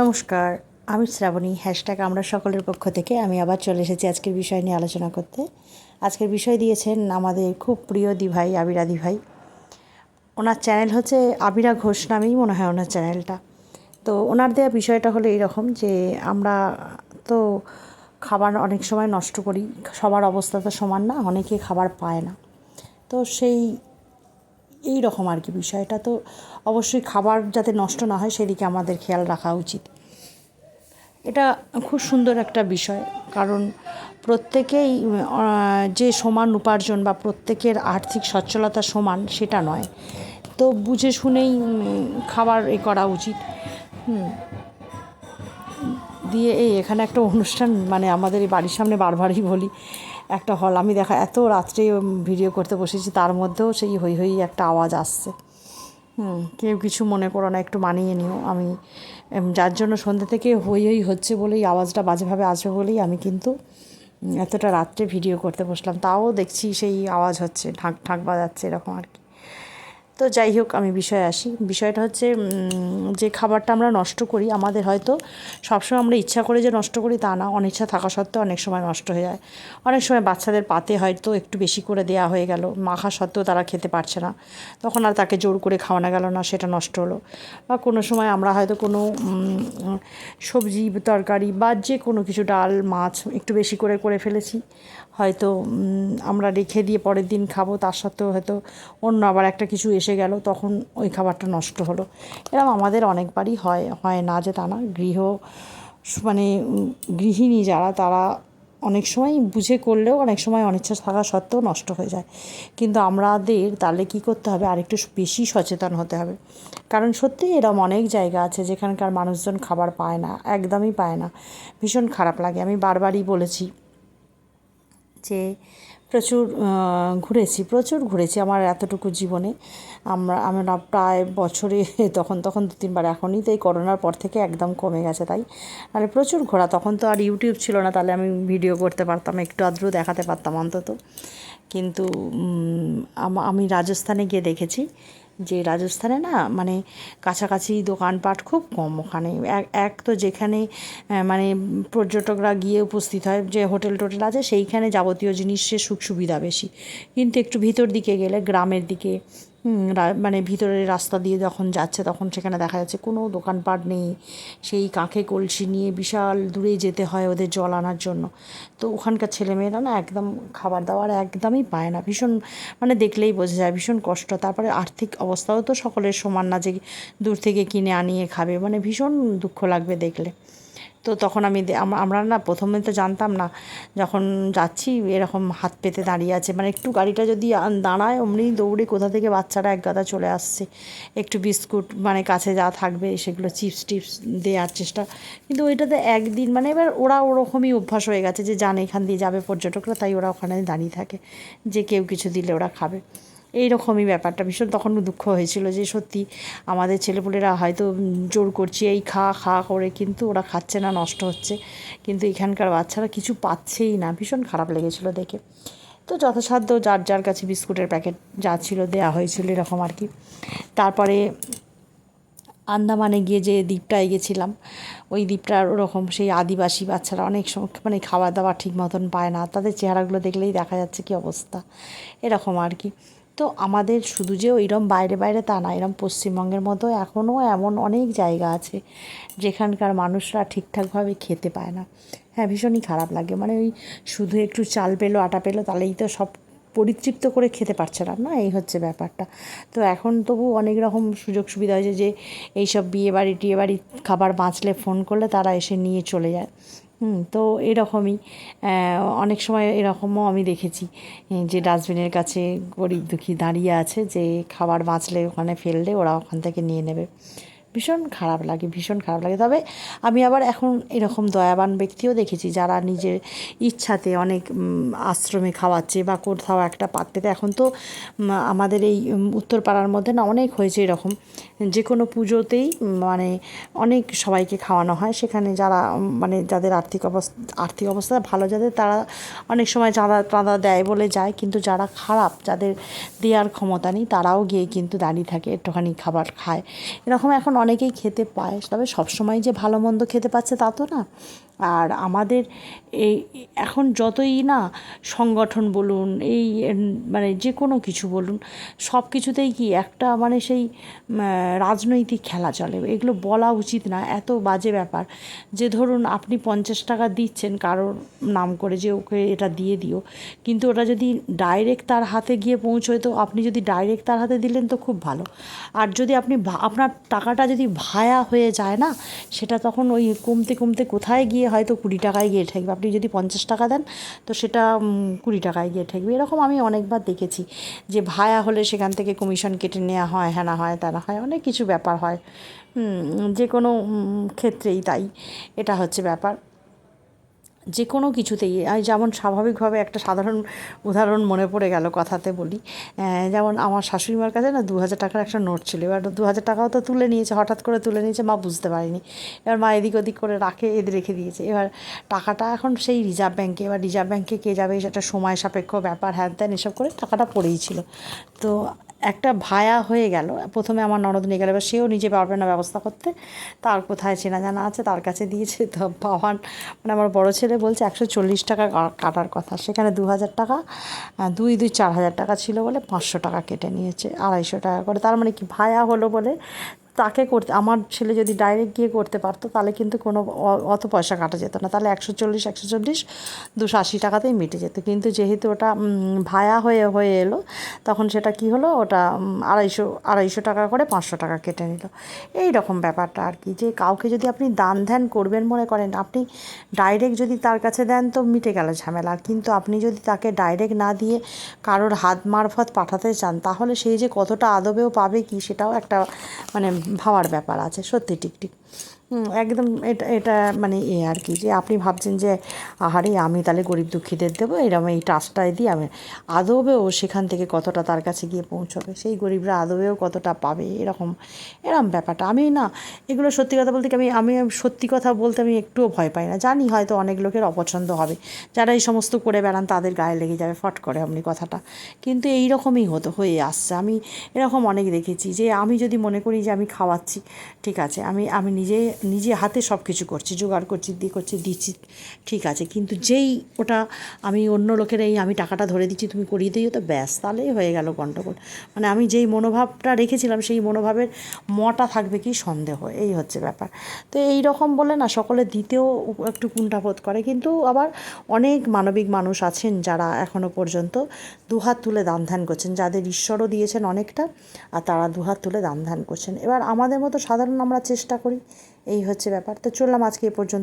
নমস্কার, আমি শ্রাবণী হ্যাশট্যাগ আমরা সকলের পক্ষ থেকে। আমি আবার চলে এসেছি আজকের বিষয় নিয়ে আলোচনা করতে। আজকের বিষয় দিয়েছেন আমাদের খুব প্রিয় দিভাই আবিরা দিভাই ওনার চ্যানেল হচ্ছে আবিরা ঘোষ নামেই মনে হয় ওনার চ্যানেলটা তো ওনার দেওয়া বিষয়টা হলো এইরকম যে, আমরা তো খাবার অনেক সময় নষ্ট করি, সবার অবস্থা তো সমান না, অনেকে খাবার পায় না। তো সেই এই রকম আর কি বিষয়টা তো অবশ্যই খাবার যাতে নষ্ট না হয় সেদিকে আমাদের খেয়াল রাখা উচিত। এটা খুব সুন্দর একটা বিষয়, কারণ প্রত্যেকেই যে সমান উপার্জন বা প্রত্যেকের আর্থিক সচ্ছলতা সমান সেটা নয়। তো বুঝে শুনেই খাবার এ করা উচিত। হুম। দিয়ে এই এখানে একটা অনুষ্ঠান মানে আমাদের এই বাড়ির সামনে বারবারই বলি একটা হল। আমি দেখা, এত রাত্রে ভিডিও করতে বসেছি, তার মধ্যেও সেই হই হই একটা আওয়াজ আসছে। হুম, কেউ কিছু মনে করো না, একটু মানিয়ে নিও। আমি যার জন্য সন্ধ্যে থেকে হই হই হচ্ছে বলেই আওয়াজটা বাজেভাবে আসবে বলেই আমি কিন্তু এতটা রাত্রে ভিডিও করতে বসলাম। তাও দেখছি সেই আওয়াজ হচ্ছে, ঢাক ঢাক বাজাচ্ছে এরকম আর কি। তো যাই হোক, আমি বিষয়ে আসি। বিষয়টা হচ্ছে যে খাবারটা আমরা নষ্ট করি, আমাদের হয়তো সবসময় আমরা ইচ্ছা করে যে নষ্ট করি তা না, অনিচ্ছা থাকা সত্ত্বেও অনেক সময় নষ্ট হয়ে যায়। অনেক সময় বাচ্চাদের পাতে হয়তো একটু বেশি করে দেওয়া হয়ে গেল, মাখা সত্ত্বেও তারা খেতে পারছে না। তখন আর তাকে জোর করে খাওয়ানো গেল না, সেটা নষ্ট হলো। বা কোনো সময় আমরা হয়তো কোনো সবজি তরকারি বা যে কোনো কিছু, ডাল, মাছ একটু বেশি করে করে ফেলেছি। হয়তো আমরা রেখে দিয়ে পরের দিন খাব, তার সত্ত্বেও হয়তো অন্য আবার একটা কিছু এসে গেল, তখন ওই খাবারটা নষ্ট হলো। এরকম আমাদের অনেকবারই হয় হয় না যে তা না। গৃহ মানে গৃহিণী যারা, তারা অনেক সময় বুঝে করলেও অনেক সময় অনিচ্ছা থাকা সত্ত্বেও নষ্ট হয়ে যায়। কিন্তু আমাদের তাহলে কী করতে হবে? আরেকটু বেশি সচেতন হতে হবে। কারণ সত্যি এরকম অনেক জায়গা আছে যেখানকার মানুষজন খাবার পায় না, একদমই পায় না। ভীষণ খারাপ লাগে। আমি বারবারই বলেছি যে প্রচুর ঘুরেছি প্রচুর ঘুরেছি আমার এতটুকু জীবনে। আমরা আমরা প্রায় বছরে তখন তখন দু তিনবার, এখনই তো এই করোনার পর থেকে একদম কমে গেছে তাই। মানে প্রচুর ঘোরা, তখন তো আর ইউটিউব ছিল না, তাহলে আমি ভিডিও করতে পারতাম, একটু আদ্র দেখাতে পারতাম অন্তত। কিন্তু আমি রাজস্থানে গিয়ে দেখেছি যে রাজস্থানে না মানে কাছাকাছি দোকানপাট খুব কম ওখানে। এক তো যেখানে মানে পর্যটকরা গিয়ে উপস্থিত হয়, যে হোটেল টোটেল আছে, সেইখানে যাবতীয় জিনিসের সুখ সুবিধা বেশি। কিন্তু একটু ভিতর দিকে গেলে, গ্রামের দিকে মানে ভিতরের রাস্তা দিয়ে যখন যাচ্ছে তখন সেখানে দেখা যাচ্ছে কোনো দোকানপাট নেই। সেই কাঁখে কলসি নিয়ে বিশাল দূরে যেতে হয় ওদের জল আনার জন্য। তো ওখানকার ছেলেমেয়েরা না একদম খাবার দাবার একদমই পায় না। ভীষণ মানে দেখলেই বোঝা যায় ভীষণ কষ্ট। তারপরে আর্থিক অবস্থাও তো সকলের সমান না যে দূর থেকে কিনে আনিয়ে খাবে। মানে ভীষণ দুঃখ লাগবে দেখলে। তো তখন আমি আমরা না প্রথমে তো জানতাম না, যখন যাচ্ছি এরকম হাত পেতে দাঁড়িয়ে আছে মানে একটু গাড়িটা যদি দাঁড়ায়, অমনি দৌড়ে কোথা থেকে বাচ্চারা এক গাদা চলে আসছে, একটু বিস্কুট মানে কাছে যা থাকবে সেগুলো চিপস টিপস দেওয়ার চেষ্টা, কিন্তু ওইটাতে একদিন মানে এবার ওরা ওরকমই অভ্যাস হয়ে গেছে যে জানে এখান দিয়ে যাবে পর্যটকরা, তাই ওরা ওখানে দাঁড়িয়ে থাকে, যে কেউ কিছু দিলে ওরা খাবে। এই রকমই ব্যাপারটা। ভীষণ তখন দুঃখ হয়েছিল যে সত্যি আমাদের ছেলেপুলেরা হয়তো জোর করছে, এই খা খা করে কিন্তু ওরা খাচ্ছে না, নষ্ট হচ্ছে। কিন্তু এখানকার বাচ্চারা কিছু পাচ্ছেই না। ভীষণ খারাপ লেগেছিল দেখে। তো যথাসাধ্য যার যার কাছে বিস্কুটের প্যাকেট যা ছিল দেওয়া হয়েছিল এরকম আর কি। তারপরে আন্দামানে গিয়ে যে দ্বীপটায় গেছিলাম, ওই দ্বীপটার ওরকম সেই আদিবাসী বাচ্চারা অনেক সময় মানে খাওয়া দাওয়া ঠিক মতন পায় না। তাদের চেহারাগুলো দেখলেই দেখা যাচ্ছে কী অবস্থা। এরকম আর কি। তো আমাদের শুধু যে ওইরকম বাইরে বাইরে তা না, এরম পশ্চিমবঙ্গের মতো এখনও এমন অনেক জায়গা আছে যেখানকার মানুষরা ঠিকঠাকভাবে খেতে পায় না। হ্যাঁ ভীষণই খারাপ লাগে। মানে ওই শুধু একটু চাল পেল, আটা পেল, তাহলেই তো সব পরিতৃপ্ত করে খেতে পারছে না না? এই হচ্ছে ব্যাপারটা। তো এখন তবু অনেক রকম সুযোগ সুবিধা হয়েছে যে এইসব বিয়ে বাড়ি টিয়ে বাড়ি খাবার বাঁচলে ফোন করলে তারা এসে নিয়ে চলে যায়। হুম, তো এরকমই অনেক সময় এরকমও আমি দেখেছি যে ডাস্টবিনের কাছে গরিব দুঃখী দাঁড়িয়ে আছে, যে খাবার বাঁচলে ওখানে ফেললে ওরা ওখান থেকে নিয়ে নেবে। ভীষণ খারাপ লাগে, ভীষণ খারাপ লাগে। তবে আমি আবার এখন এরকম দয়াবান ব্যক্তিও দেখেছি, যারা নিজের ইচ্ছাতে অনেক আশ্রমে খাওয়াচ্ছে বা কোথাও একটা পাত্রেতে। এখন তো আমাদের এই উত্তরপাড়ার মধ্যে না অনেক হয়েছে এরকম যে কোনো পুজোতেই মানে অনেক সবাইকে খাওয়ানো হয়। সেখানে যারা মানে যাদের আর্থিক অবস্থা আর্থিক অবস্থা ভালো যাদের, তারা অনেক সময় চাঁদা চাঁদা দেয় বলে যায়। কিন্তু যারা খারাপ, যাদের দেওয়ার ক্ষমতা নেই, তারাও গিয়ে কিন্তু দাঁড়িয়ে থাকে, একটুখানি খাবার খায়। এরকম এখন অনেকেই খেতে পায়। তবে সবসময় যে ভালো মন্দ খেতে পাচ্ছে তা তো না। আর আমাদের এই এখন যতই না সংগঠন বলুন, এই মানে যে কোনো কিছু বলুন, সব কিছুতেই কি একটা মানে সেই রাজনৈতিক খেলা চলে। এগুলো বলা উচিত না, এত বাজে ব্যাপার যে ধরুন আপনি পঞ্চাশ টাকা দিচ্ছেন কারোর নাম করে যে ওকে এটা দিয়ে দিও, কিন্তু ওটা যদি ডাইরেক্ট তার হাতে গিয়ে পৌঁছয় তো আপনি যদি ডাইরেক্ট তার হাতে দিলেন তো খুব ভালো। আর যদি আপনি আপনার টাকাটা যদি ভায়া হয়ে যায় না, সেটা তখন ওই কমতে কমতে কোথায় গিয়ে হয়তো কুড়ি টাকায় গিয়ে ঠেকবে। আপনি যদি পঞ্চাশ টাকা দেন, তো সেটা কুড়ি টাকায় গিয়ে ঠেকবে। এরকম আমি অনেকবার দেখেছি যে ভায়া হলে সেখান থেকে কমিশন কেটে নেওয়া হয়, হ্যানা হয় তারা হয়, অনেক কিছু ব্যাপার হয়। যে কোনো ক্ষেত্রেই তাই। এটা হচ্ছে ব্যাপার। যে কোনো কিছুতেই আমি যেমন স্বাভাবিকভাবে একটা সাধারণ উদাহরণ মনে পড়ে গেল কথাতে বলি। যেমন আমার শাশুড়ি মার কাছে না দু হাজার টাকার একটা নোট ছিল, এবার দু হাজার টাকাও তো তুলে নিয়েছে, হঠাৎ করে তুলে নিয়েছে, মা বুঝতে পারেনি। এবার মা এদিক ওদিক করে রাখে এদিকে রেখে দিয়েছে। এবার টাকাটা এখন সেই রিজার্ভ ব্যাঙ্কে এবার রিজার্ভ ব্যাঙ্কে কে যাবে, সেটা সময় সাপেক্ষ ব্যাপার, হ্যান ত্যান, এসব করে টাকাটা পড়েই ছিল। তো একটা ভায়া হয়ে গেল। প্রথমে আমার ননদ নিয়ে গেল, এবার সেও নিজে পারবে না ব্যবস্থা করতে। তার কোথায় চেনা জানা আছে, তার কাছে দিয়েছে। তো পাওয়ান মানে আমার বড় ছেলে বলছে, একশো চল্লিশ টাকা কাটার কথা। সেখানে দু হাজার টাকা দুই দুই, চার হাজার টাকা ছিল বলে পাঁচশো টাকা কেটে নিয়েছে, আড়াইশো টাকা করে। তার মানে কি ভায়া হলো বলে তাকে করতে, আমার ছেলে যদি ডাইরেক্ট গিয়ে করতে পারতো, তাহলে কিন্তু কোনো অত পয়সা কাটা যেত না। তাহলে একশো চল্লিশ একশো চল্লিশ দুশো আশি টাকাতেই মিটে যেত। কিন্তু যেহেতু ওটা ভায়া হয়ে হয়ে এলো, তখন সেটা কি হলো? ওটা আড়াইশো আড়াইশো টাকা করে পাঁচশো টাকা কেটে নিল। এই রকম ব্যাপারটা আর কি। যে কাউকে যদি আপনি দান ধ্যান করবেন মনে করেন, আপনি ডাইরেক্ট যদি তার কাছে দেন, তো মিটে গেল ঝামেলা। কিন্তু আপনি যদি তাকে ডাইরেক্ট না দিয়ে কারোর হাত মারফত পাঠাতে চান, তাহলে সেই যে কতটা আদবেও পাবে কি, সেটাও একটা মানে ভাবার ব্যাপার আছে সত্যি হুম, একদম এটা এটা মানে এ আর কি, যে আপনি ভাবছেন যে, আহারে আমি তাহলে গরিব দুঃখীদের দেবো এরকম এই টাচটাই দিই আমি, আদবেও সেখান থেকে কতটা তার কাছে গিয়ে পৌঁছবে, সেই গরিবরা আদবেও কতটা পাবে, এরকম এরকম ব্যাপারটা। আমি না, এগুলো সত্যি কথা বলতে আমি আমি সত্যি কথা বলতে আমি একটুও ভয় পাই না, জানি হয়তো অনেক লোকের অপছন্দ হবে, যারা এই সমস্ত করে বেড়ান তাদের গায়ে লেগে যাবে, ফট করে আপনি কথাটা, কিন্তু এই রকমই হতো, হয়ে আসছে। আমি এরকম অনেক দেখেছি, যে আমি যদি মনে করি যে আমি খাওয়াচ্ছি, ঠিক আছে, আমি আমি নিজে নিজে হাতে সব কিছু করছি, জোগাড় করছি, দিয়ে করছি, দিচ্ছি, ঠিক আছে। কিন্তু যেই ওটা আমি অন্য লোকের এই আমি টাকাটা ধরে দিচ্ছি, তুমি করিয়ে দিও, তো ব্যাস, তাহলেই হয়ে গেল গণ্ডগোল মানে আমি যেই মনোভাবটা রেখেছিলাম, সেই মনোভাবের মটা থাকবে কি সন্দেহ, এই হচ্ছে ব্যাপার। তো এই রকম বলে না, সকলে দিতেও একটু কুণ্ঠাবোধ করে, কিন্তু আবার অনেক মানবিক মানুষ আছেন যারা এখনও পর্যন্ত দুহাত তুলে দান ধ্যান করছেন, যাদের ঈশ্বরও দিয়েছেন অনেকটা, আর তারা দুহাত তুলে দান ধ্যান করছেন। এবার আমাদের মতো সাধারণ আমরা চেষ্টা করি এই হচ্ছে ব্যাপার। তো চললাম আজকে এ পর্যন্ত।